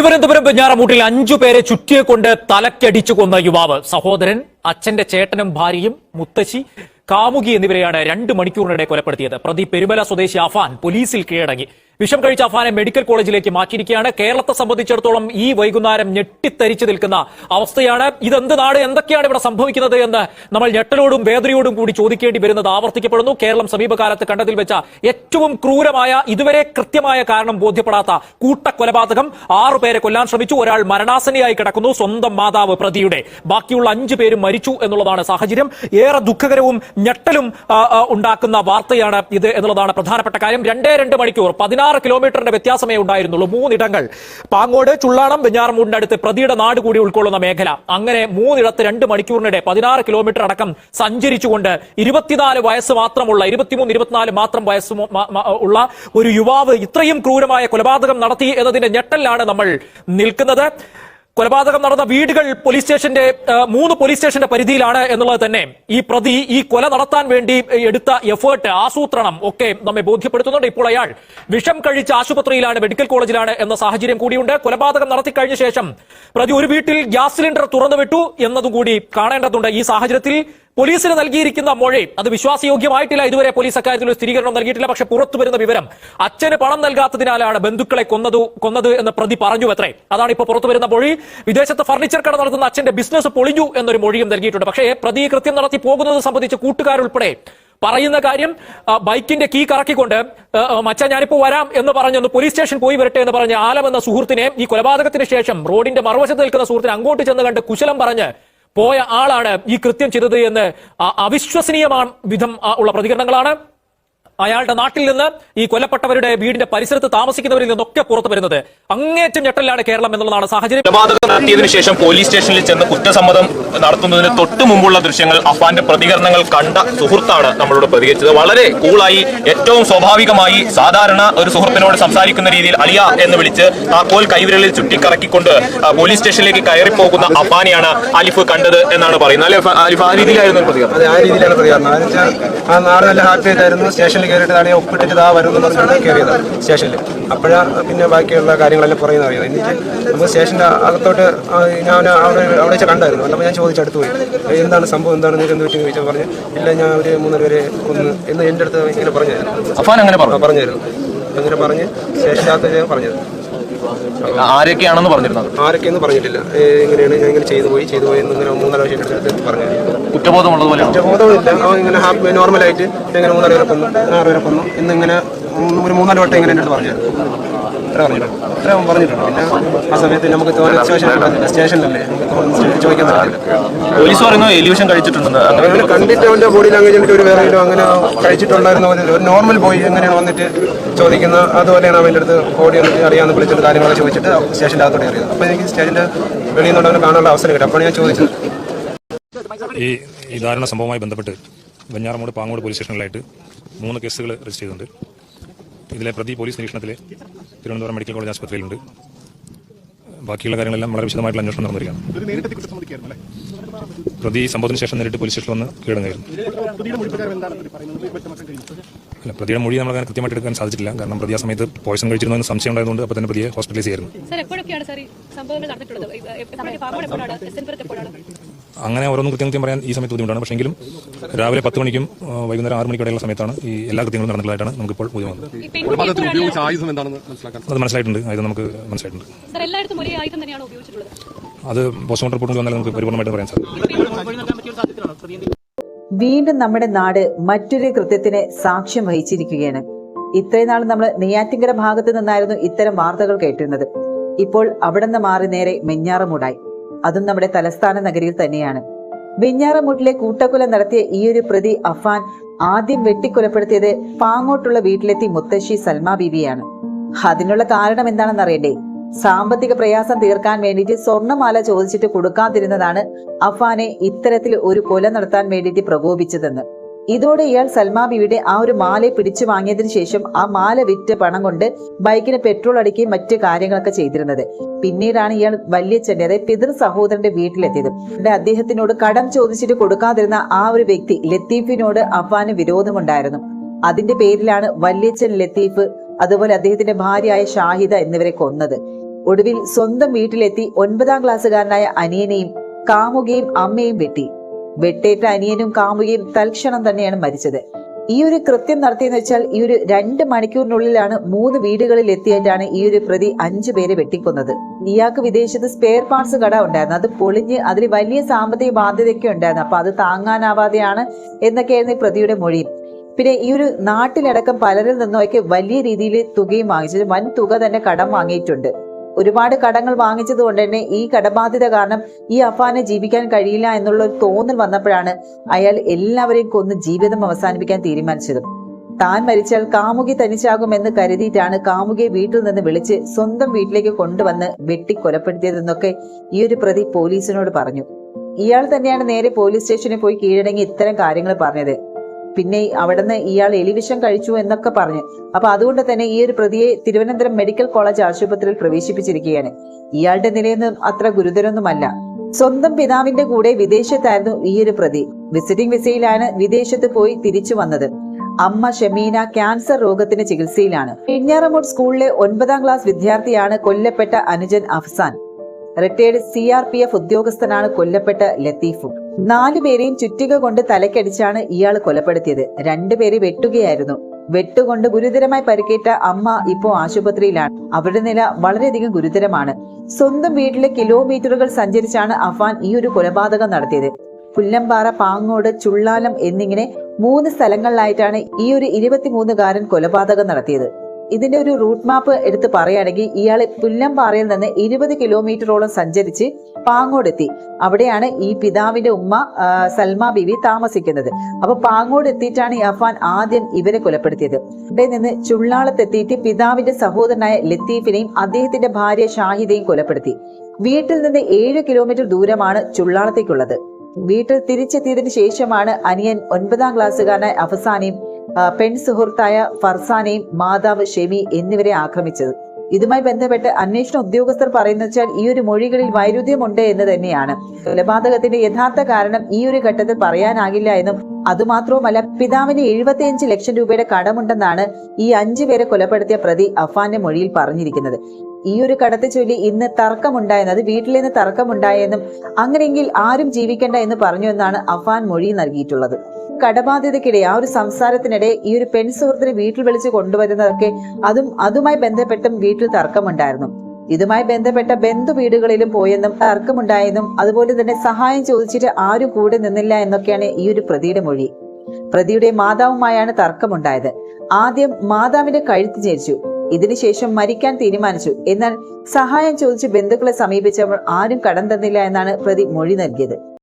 തിരുവനന്തപുരം വെഞ്ഞാറമൂട്ടിൽ അഞ്ചു പേരെ ചുറ്റിയെ കൊണ്ട് തലക്കടിച്ചു കൊന്ന യുവാവ്. സഹോദരൻ അച്ഛന്റെ ചേട്ടനും ഭാര്യയും മുത്തശ്ശി കാമുകി എന്നിവരെയാണ് രണ്ട് മണിക്കൂറിനിടെ കൊലപ്പെടുത്തിയത്. പ്രതി പെരുമല സ്വദേശി അഫാൻ പോലീസിൽ കീഴടങ്ങി. വിഷം കഴിച്ച അഫാനെ മെഡിക്കൽ കോളേജിലേക്ക് മാറ്റിയിരിക്കുകയാണ്. കേരളത്തെ സംബന്ധിച്ചിടത്തോളം ഈ വൈകുന്നേരം ഞെട്ടിത്തരിച്ചു നിൽക്കുന്ന അവസ്ഥയാണ്. ഇതെന്ത് നാട്? എന്തൊക്കെയാണ് ഇവിടെ സംഭവിക്കുന്നത് എന്ന് നമ്മൾ ഞെട്ടലോടും വേദനയോടും കൂടി ചോദിക്കേണ്ടി വരുന്നത് ആവർത്തിക്കപ്പെടുന്നു. കേരളം സമീപകാലത്ത് കണ്ടതിൽ വെച്ച ഏറ്റവും ക്രൂരമായ ഇതുവരെ കൃത്യമായ കാരണം ബോധ്യപ്പെടാത്ത കൂട്ടക്കൊലപാതകം. ആറുപേരെ കൊല്ലാൻ ശ്രമിച്ചു. ഒരാൾ മരണാസനയായി കിടക്കുന്നു. സ്വന്തം മാതാവ് പ്രതിയുടെ. ബാക്കിയുള്ള അഞ്ചു പേരും മരിച്ചു എന്നുള്ളതാണ് സാഹചര്യം. ഏറെ ദുഃഖകരവും ഞെട്ടലും ഉണ്ടാക്കുന്ന വാർത്തയാണ് ഇത് എന്നുള്ളതാണ് പ്രധാനപ്പെട്ട കാര്യം. രണ്ടേ രണ്ട് മണിക്കൂർ പതിനാറ് കിലോമീറ്ററിന്റെ വ്യത്യാസമേ ഉണ്ടായിരുന്നുള്ളൂ. മൂന്നിടങ്ങൾ. പാങ്ങോട് ചുള്ളാണം വെഞ്ഞാറമൂടിന്റെ അടുത്ത് പ്രതിയുടെ നാട് കൂടി ഉൾക്കൊള്ളുന്ന മേഖല. അങ്ങനെ മൂന്നിടത്ത് രണ്ട് മണിക്കൂറിനിടെ പതിനാറ് കിലോമീറ്റർ അടക്കം സഞ്ചരിച്ചുകൊണ്ട് ഇരുപത്തിനാല് വയസ്സ് മാത്രമുള്ള ഇരുപത്തിമൂന്ന് ഇരുപത്തിനാല് മാത്രം വയസ്സ് ഉള്ള ഒരു യുവാവ് ഇത്രയും ക്രൂരമായ കൊലപാതകം നടത്തി എന്നതിന്റെ ഞെട്ടലിലാണ് നമ്മൾ നിൽക്കുന്നത്. കൊലപാതകം നടന്ന വീടുകൾ പോലീസ് സ്റ്റേഷന്റെ മൂന്ന് പോലീസ് സ്റ്റേഷന്റെ പരിധിയിലാണ് എന്നുള്ളത് തന്നെ. ഈ പ്രതി ഈ കൊല നടത്താൻ വേണ്ടി എടുത്ത എഫേർട്ട് ആസൂത്രണം ഒക്കെ നമ്മെ ബോധ്യപ്പെടുത്തുന്നുണ്ട്. ഇപ്പോൾ അയാൾ വിഷം കഴിച്ച ആശുപത്രിയിലാണ് മെഡിക്കൽ കോളേജിലാണ് എന്ന സാഹചര്യം കൂടിയുണ്ട്. കൊലപാതകം നടത്തി കഴിഞ്ഞ ശേഷം പ്രതി ഒരു വീട്ടിൽ ഗ്യാസ് സിലിണ്ടർ തുറന്നു വിട്ടു എന്നതും കൂടി കാണേണ്ടതുണ്ട് ഈ സാഹചര്യത്തിൽ. പോലീസിന് നൽകിയിരിക്കുന്ന മൊഴി. അത് വിശ്വാസയോഗ്യമായിട്ടില്ല. ഇതുവരെ പോലീസ് അക്കാര്യത്തിൽ ഒരു സ്ഥിരീകരണം നൽകിയിട്ടില്ല. പക്ഷെ പുറത്തു വരുന്ന വിവരം അച്ഛന് പണം നൽകാത്തതിനാലാണ് ബന്ധുക്കളെ കൊന്നതു കൊന്നത് എന്ന് പ്രതി പറഞ്ഞു അത്രേ അതാണ് ഇപ്പോൾ പുറത്തു വരുന്ന മൊഴി. വിദേശത്ത് ഫർണിച്ചർ കട നടത്തുന്ന അച്ഛന്റെ ബിസിനസ് പൊളിഞ്ഞു എന്നൊരു മൊഴിയും നൽകിയിട്ടുണ്ട്. പക്ഷേ പ്രതി കൃത്യം നടത്തി പോകുന്നത് സംബന്ധിച്ച് കൂട്ടുകാരുൾപ്പെടെ പറയുന്ന കാര്യം ബൈക്കിന്റെ കീ കറക്കിക്കൊണ്ട് മച്ച ഞാനിപ്പോ വരാം എന്ന് പറഞ്ഞൊന്ന് പോലീസ് സ്റ്റേഷൻ പോയി വരട്ടെ എന്ന് പറഞ്ഞ് ആലം എന്ന സുഹൃത്തിനെ ഈ കൊലപാതകത്തിന് ശേഷം റോഡിന്റെ മറുവശത്ത് നിൽക്കുന്ന സുഹൃത്തിനെ അങ്ങോട്ട് ചെന്ന് കണ്ട് കുശലം പറഞ്ഞ് പോയ ആളാണ് ഈ കൃത്യം ചെയ്തത് എന്ന് അവിശ്വസനീയമാണ് വിധം ഉള്ള പ്രതികരണങ്ങളാണ്. അയാളുടെ നാട്ടിൽ നിന്ന് ഈ കൊല്ലപ്പെട്ടവരുടെ വീടിന്റെ പരിസരത്ത് താമസിക്കുന്നവരിൽ നിന്നൊക്കെ പുറത്തു വരുന്നത്. അങ്ങേറ്റം ഞെട്ടലാണ് കേരളം എന്നുള്ളതാണ് സാഹചര്യം. കൊലപാതകം നടത്തിയതിനു ശേഷം പോലീസ് സ്റ്റേഷനിൽ ചെന്ന് കുറ്റസമ്മതം നടത്തുന്നതിന് തൊട്ടു മുമ്പുള്ള ദൃശ്യങ്ങൾ അഫാന്റെ പ്രതികരണങ്ങൾ കണ്ട സുഹൃത്താണ് നമ്മളോട് പ്രതികരിച്ചത്. വളരെ കൂളായി ഏറ്റവും സ്വാഭാവികമായി സാധാരണ ഒരു സുഹൃത്തിനോട് സംസാരിക്കുന്ന രീതിയിൽ അലിയ എന്ന് വിളിച്ച് താക്കോൽ കൈവിരലിൽ ചുറ്റിക്കറക്കിക്കൊണ്ട് പോലീസ് സ്റ്റേഷനിലേക്ക് കയറി പോകുന്ന അഫാനെയാണ് അലിഫ് കണ്ടത് എന്നാണ് പറയുന്നത്. അല്ലെ അലിഫ്? ആ രീതിയിലായിരുന്നു പ്രതികരണം. ആ രീതിയിലാണ് പ്രതികരണം. ആ നാട് നല്ല ഹാപ്പി ആയിട്ടായിരുന്നു. സ്റ്റേഷനിൽ കയറിയിട്ട് ഞാൻ ഒപ്പിട്ടിട്ട് ഇതാ വരും എന്ന് പറഞ്ഞിട്ട് കയറിയത് സ്റ്റേഷനിൽ അപ്പോഴാണ് പിന്നെ ബാക്കിയുള്ള കാര്യങ്ങളെല്ലാം പുറകെ അറിയാം എന്നിട്ട് നമുക്ക് സ്റ്റേഷന്റെ അകത്തോട്ട് ആ, ഞാൻ അവിടെ അവിടെ വെച്ച് കണ്ടായിരുന്നു. അപ്പോൾ ഞാൻ ചോദിച്ചു അടുത്ത് പോയി. എന്താണ് സംഭവം? എന്താണ് നിങ്ങൾക്ക് എന്ത് പറ്റി ചോദിച്ചാൽ പറഞ്ഞു ഇല്ല ഞാൻ ഒരു മൂന്നര പേരെ കൊന്ന് എന്ന് എന്റെ അടുത്ത് ഇങ്ങനെ പറഞ്ഞായിരുന്നു അഫാൻ അങ്ങനെ ആ, പറഞ്ഞു. പറഞ്ഞായിരുന്നു അങ്ങനെ പറഞ്ഞ് സ്റ്റേഷന്റെ അകത്ത് പറഞ്ഞത് ആരൊക്കെയാണെന്ന് പറഞ്ഞിരുന്നത്? ആരൊക്കെയെന്ന് പറഞ്ഞിട്ടില്ല. എങ്ങനെയാണ് ഇങ്ങനെയാണ് ഞാൻ ഇങ്ങനെ ചെയ്തു പോയി ചെയ്തു പോയി എന്നിങ്ങനെ മൂന്നര വർഷം പറഞ്ഞു പറഞ്ഞായിരുന്നു പോലെ കുറ്റബോധമില്ല ഇങ്ങനെ ഹാപ്പി നോർമലായിട്ട് ഇങ്ങനെ മൂന്നാൽ പേരെ കൊന്നു ആറ് പേരെ കൊന്നു ഇന്ന് ഇങ്ങനെ മൂന്ന് ഒരു മൂന്നാൽ വട്ടം ഇങ്ങനെ എന്റെ അടുത്ത് പറഞ്ഞു ഇത്ര പറഞ്ഞിട്ടുണ്ട് പറഞ്ഞിട്ടുണ്ട് പിന്നെ ആ സമയത്ത് നമുക്ക് തോന്നുന്ന സ്റ്റേഷൻ സ്റ്റേഷനിലല്ലേ? നമുക്ക് ചോദിക്കാൻ പറ്റില്ല പോലീസ് പറയുന്നു എലിവിഷൻ കഴിച്ചിട്ടുണ്ടെന്ന്. അങ്ങനെ കണ്ടിട്ട് അവന്റെ ബോഡി ലാംഗ്വേജ് ഒരു വേറെ അങ്ങനെ കഴിച്ചിട്ടുണ്ടായിരുന്ന ഒരു നോർമൽ ബോയ് എങ്ങനെയാണ് വന്നിട്ട് ചോദിക്കുന്ന അതുപോലെയാണ് അവന്റെ അടുത്ത് ഓടി വന്നിട്ട് അറിയാമെന്ന് വിളിച്ചിട്ട് കാര്യങ്ങളൊക്കെ ചോദിച്ചിട്ട് സ്റ്റേഷന്റെ അകത്തോടെ അറിയാം അപ്പോൾ എനിക്ക് സ്റ്റേഷന്റെ വെളിയിൽ നിന്നുകൊണ്ട് കാണാനുള്ള അവസരം കിട്ടും. അപ്പോൾ ഞാൻ ചോദിച്ചത്. ഈ ഈ ദാരുണ സംഭവവുമായി ബന്ധപ്പെട്ട് വെഞ്ഞാറമൂട് പാങ്ങോട് പോലീസ് സ്റ്റേഷനിലായിട്ട് മൂന്ന് കേസുകൾ രജിസ്റ്റർ ചെയ്തിട്ടുണ്ട്. ഇതിലെ പ്രതി പോലീസ് നിരീക്ഷണത്തിലെ തിരുവനന്തപുരം മെഡിക്കൽ കോളേജ് ആശുപത്രിയിലുണ്ട്. ബാക്കിയുള്ള കാര്യങ്ങളെല്ലാം വളരെ വിശദമായിട്ടുള്ള അന്വേഷണം നടന്നിരിക്കുകയാണ്. പ്രതി സംഭവത്തിന് ശേഷം നേരിട്ട് പോലീസ് സ്റ്റേഷനിൽ വന്ന് കീഴടങ്ങായിരുന്നു അല്ല പ്രതിയുടെ മൊഴി നമ്മൾ അങ്ങനെ കൃത്യമായിട്ട് എടുക്കാൻ സാധിച്ചിട്ടില്ല. കാരണം പ്രതി ആ സമയത്ത് പോയിസൺ കഴിച്ചിരുന്നു എന്ന് സംശയം ഉണ്ടായതുകൊണ്ട് അപ്പോൾ തന്നെ പ്രതിയെ ഹോസ്പിറ്റലൈസ് ചെയ്യായിരുന്നു എൻ അങ്ങനെ ഓരോന്നും കൃത്യം കൃത്യം പറയാൻ ഈ സമയത്ത് ബുദ്ധിമുട്ടാണ്. പക്ഷെങ്കിലും രാവിലെ പത്ത് മണിക്കും വൈകുന്നേരം ആറ് മണിക്കും ഇടയുള്ള സമയത്താണ് ഈ എല്ലാ കൃത്യങ്ങളും നടന്നിട്ടുള്ളതായിട്ടാണ് നമുക്കിപ്പോൾ ആയുധം മനസ്സിലാക്കാൻ അത് മനസ്സിലായിട്ടുണ്ട്. അത് നമുക്ക് മനസ്സിലായിട്ടുണ്ട്. സാർ എല്ലായിടത്തും ഒരേ ആയുധം തന്നെയാണ് ഉപയോഗിച്ചിട്ടുള്ളത്. അത് പോസ്റ്റ്മോർട്ടം റിപ്പോർട്ടിൽ വന്നാൽ നമുക്ക് പരിപൂർണമായിട്ട് പറയാൻ സാധിക്കും. വീണ്ടും നമ്മുടെ നാട് മറ്റൊരു കൃത്യത്തിന് സാക്ഷ്യം വഹിച്ചിരിക്കുകയാണ്. ഇത്രയും നാൾ നമ്മൾ നെയ്യാറ്റിങ്കര ഭാഗത്ത് നിന്നായിരുന്നു ഇത്തരം വാർത്തകൾ കേട്ടിരുന്നത്. ഇപ്പോൾ അവിടെ നിന്ന് മാറി നേരെ മെഞ്ഞാറമൂടായി അതും നമ്മുടെ തലസ്ഥാന നഗരിയിൽ തന്നെയാണ്. വെഞ്ഞാറമൂട്ടിലെ കൂട്ടക്കൊല നടത്തിയ ഈ ഒരു പ്രതി അഫാൻ ആദ്യം വെട്ടിക്കൊലപ്പെടുത്തിയത് പാങ്ങോട്ടുള്ള വീട്ടിലെത്തി മുത്തശ്ശി സൽമാ ബീവിയാണ്. അതിനുള്ള കാരണം എന്താണെന്ന് അറിയണ്ടേ സാമ്പത്തിക പ്രയാസം തീർക്കാൻ വേണ്ടിയിട്ട് സ്വർണമാല ചോദിച്ചിട്ട് കൊടുക്കാതിരുന്നതാണ് അഫാനെ ഇത്തരത്തിൽ ഒരു കൊല നടത്താൻ വേണ്ടിയിട്ട് പ്രകോപിച്ചതെന്ന് ഇതോടെ ഇയാൾ സൽമാ ബിയുടെ ആ ഒരു മാല പിടിച്ചു വാങ്ങിയതിന് ശേഷം ആ മാല വിറ്റ് പണം കൊണ്ട് ബൈക്കിന് പെട്രോൾ അടിക്കുകയും മറ്റു കാര്യങ്ങളൊക്കെ ചെയ്തിരുന്നത്. പിന്നീടാണ് ഇയാൾ വല്യച്ഛന്റെ അതായത് പിതൃ സഹോദരന്റെ വീട്ടിലെത്തിയത്. അവിടെ അദ്ദേഹത്തിനോട് കടം ചോദിച്ചിട്ട് കൊടുക്കാതിരുന്ന ആ ഒരു വ്യക്തി ലത്തീഫിനോട് അഫാന് വിരോധമുണ്ടായിരുന്നു. അതിന്റെ പേരിലാണ് വല്യച്ഛൻ ലത്തീഫ് അതുപോലെ അദ്ദേഹത്തിന്റെ ഭാര്യയായ ഷാഹിദ എന്നിവരെ കൊന്നത്. ഒടുവിൽ സ്വന്തം വീട്ടിലെത്തി ഒൻപതാം ക്ലാസ്സുകാരനായ അനിയനെയും കാമുകയും അമ്മയും വെട്ടി. വെട്ടേറ്റ അനിയനും കാമുകയും തൽക്ഷണം തന്നെയാണ് മരിച്ചത്. ഈ ഒരു കൃത്യം നടത്തിയെന്ന് വെച്ചാൽ ഈ ഒരു രണ്ട് മണിക്കൂറിനുള്ളിലാണ് മൂന്ന് വീടുകളിൽ എത്തിയിട്ടാണ് ഈ ഒരു പ്രതി അഞ്ചു പേരെ വെട്ടിക്കൊന്നത്. ഇയാൾക്ക് വിദേശത്ത് സ്പെയർ പാർട്സ് കട ഉണ്ടായിരുന്നു. അത് പൊളിഞ്ഞ് അതിൽ വലിയ സാമ്പത്തിക ബാധ്യതയൊക്കെ ഉണ്ടായിരുന്നു. അപ്പൊ അത് താങ്ങാനാവാതെയാണ് എന്നൊക്കെയായിരുന്നു ഈ പ്രതിയുടെ മൊഴി. പിന്നെ ഈ ഒരു നാട്ടിലടക്കം പലരിൽ നിന്നൊക്കെ വലിയ രീതിയിൽ തുകയും വാങ്ങിച്ചത് വൻ തുക തന്നെ കടം വാങ്ങിയിട്ടുണ്ട്. ഒരുപാട് കടങ്ങൾ വാങ്ങിച്ചത് കൊണ്ട് തന്നെ ഈ കടബാധ്യത കാരണം ഈ അഫാനെ ജീവിക്കാൻ കഴിയില്ല എന്നുള്ള ഒരു തോന്നൽ വന്നപ്പോഴാണ് അയാൾ എല്ലാവരെയും കൊന്ന് ജീവിതം അവസാനിപ്പിക്കാൻ തീരുമാനിച്ചത്. താൻ മരിച്ചാൽ കാമുകി തനിച്ചാകുമെന്ന് കരുതിയിട്ടാണ് കാമുകിയെ വീട്ടിൽ നിന്ന് വിളിച്ച് സ്വന്തം വീട്ടിലേക്ക് കൊണ്ടുവന്ന് വെട്ടി കൊലപ്പെടുത്തിയതെന്നൊക്കെ ഈ ഒരു പ്രതി പോലീസിനോട് പറഞ്ഞു. ഇയാൾ തന്നെയാണ് നേരെ പോലീസ് സ്റ്റേഷനിൽ പോയി കീഴടങ്ങി ഇത്തരം കാര്യങ്ങൾ പറഞ്ഞത്. പിന്നെ അവിടുന്ന് ഇയാൾ എലിവിഷം കഴിച്ചു എന്നൊക്കെ പറഞ്ഞു. അപ്പൊ അതുകൊണ്ട് തന്നെ ഈ ഒരു പ്രതിയെ തിരുവനന്തപുരം മെഡിക്കൽ കോളേജ് ആശുപത്രിയിൽ പ്രവേശിപ്പിച്ചിരിക്കുകയാണ്. ഇയാളുടെ നിലയൊന്നും അത്ര ഗുരുതരമൊന്നുമല്ല. സ്വന്തം പിതാവിന്റെ കൂടെ വിദേശത്തായിരുന്നു ഈ ഒരു പ്രതി. വിസിറ്റിംഗ് വിസയിലാണ് വിദേശത്ത് പോയി തിരിച്ചു വന്നത്. അമ്മ ഷമീന ക്യാൻസർ രോഗത്തിന് ചികിത്സയിലാണ്. പിഞ്ഞാറമൂട് സ്കൂളിലെ ഒൻപതാം ക്ലാസ് വിദ്യാർത്ഥിയാണ് കൊല്ലപ്പെട്ട അനുജൻ Afsan. Retired C R P F ഉദ്യോഗസ്ഥനാണ് കൊല്ലപ്പെട്ട ലത്തീഫും. നാലുപേരെയും ചുറ്റിക കൊണ്ട് തലക്കടിച്ചാണ് ഇയാൾ കൊലപ്പെടുത്തിയത്. രണ്ടുപേരെ വെട്ടുകയായിരുന്നു. വെട്ടുകൊണ്ട് ഗുരുതരമായി പരിക്കേറ്റ അമ്മ ഇപ്പോ ആശുപത്രിയിലാണ്. അവരുടെ നില വളരെയധികം ഗുരുതരമാണ്. സ്വന്തം വീട്ടിലെ കിലോമീറ്ററുകൾ സഞ്ചരിച്ചാണ് അഫാൻ ഈ ഒരു കൊലപാതകം നടത്തിയത്. പുല്ലമ്പാറ പാങ്ങോട് ചുള്ളാലം എന്നിങ്ങനെ മൂന്ന് സ്ഥലങ്ങളിലായിട്ടാണ് ഈ ഒരു ഇരുപത്തിമൂന്നുകാരൻ കൊലപാതകം നടത്തിയത്. ഇതിന്റെ ഒരു റൂട്ട് മാപ്പ് എടുത്ത് പറയുകയാണെങ്കിൽ ഇയാൾ പുല്ലംപാറയിൽ നിന്ന് ഇരുപത് കിലോമീറ്ററോളം സഞ്ചരിച്ച് പാങ്ങോടെത്തി. അവിടെയാണ് ഈ പിതാവിന്റെ ഉമ്മ സൽമ ബിവി താമസിക്കുന്നത്. അപ്പൊ പാങ്ങോട് എത്തിയിട്ടാണ് ഈ അഫാൻ ആദ്യം ഇവരെ കൊലപ്പെടുത്തിയത്. ഇവിടെ നിന്ന് ചുള്ളാളത്തെത്തിയിട്ട് പിതാവിന്റെ സഹോദരനായ ലത്തീഫിനെയും അദ്ദേഹത്തിന്റെ ഭാര്യ ഷാഹിദയും കൊലപ്പെടുത്തി. വീട്ടിൽ നിന്ന് ഏഴ് കിലോമീറ്റർ ദൂരമാണ് ചുള്ളാളത്തേക്കുള്ളത്. വീട്ടിൽ തിരിച്ചെത്തിയതിനു ശേഷമാണ് അനിയൻ ഒൻപതാം ക്ലാസ്സുകാരനായ അഫസാനെയും ആ, പെൺ സുഹൃത്തായ ഫർസാനെയും മാതാവ് ഷെമി എന്നിവരെ ആക്രമിച്ചത്. ഇതുമായി ബന്ധപ്പെട്ട് അന്വേഷണ ഉദ്യോഗസ്ഥർ പറയുന്ന വെച്ചാൽ ഈ ഒരു മൊഴികളിൽ വൈരുദ്ധ്യമുണ്ട് എന്ന് തന്നെയാണ്. കൊലപാതകത്തിന്റെ യഥാർത്ഥ കാരണം ഈ ഒരു ഘട്ടത്തിൽ പറയാനാകില്ല എന്നും അതുമാത്രവുമല്ല പിതാവിന് എഴുപത്തിയഞ്ച് ലക്ഷം രൂപയുടെ കടമുണ്ടെന്നാണ് ഈ അഞ്ചു പേരെ കൊലപ്പെടുത്തിയ പ്രതി അഫാന്റെ മൊഴിയിൽ പറഞ്ഞിരിക്കുന്നത്. ഈ ഒരു കടത്തെ ചൊല്ലി ഇന്ന് തർക്കമുണ്ടായെന്ന് അത് വീട്ടിൽ നിന്ന് തർക്കമുണ്ടായെന്നും അങ്ങനെയെങ്കിൽ ആരും ജീവിക്കണ്ട എന്ന് പറഞ്ഞു എന്നാണ് അഫാൻ മൊഴി നൽകിയിട്ടുള്ളത്. കടബാധ്യതയ്ക്കിടെ ആ ഒരു സംസാരത്തിനിടെ ഈ ഒരു പെൺ സുഹൃത്തിനെ വീട്ടിൽ വിളിച്ച് കൊണ്ടുവരുന്നതൊക്കെ അതും അതുമായി ബന്ധപ്പെട്ടും വീട്ടിൽ തർക്കമുണ്ടായിരുന്നു. ഇതുമായി ബന്ധപ്പെട്ട ബന്ധു വീടുകളിലും പോയെന്നും തർക്കമുണ്ടായെന്നും അതുപോലെ തന്നെ സഹായം ചോദിച്ചിട്ട് ആരും കൂടെ നിന്നില്ല എന്നൊക്കെയാണ് ഈ ഒരു പ്രതിയുടെ മൊഴി. പ്രതിയുടെ മാതാവുമായാണ് തർക്കമുണ്ടായത്. ആദ്യം മാതാവിന്റെ കഴുത്ത് ഞെരിച്ചു. ഇതിനുശേഷം മരിക്കാൻ തീരുമാനിച്ചു. എന്നാൽ സഹായം ചോദിച്ച് ബന്ധുക്കളെ സമീപിച്ചപ്പോൾ ആരും കടം തന്നില്ല എന്നാണ് പ്രതി മൊഴി നൽകിയത്.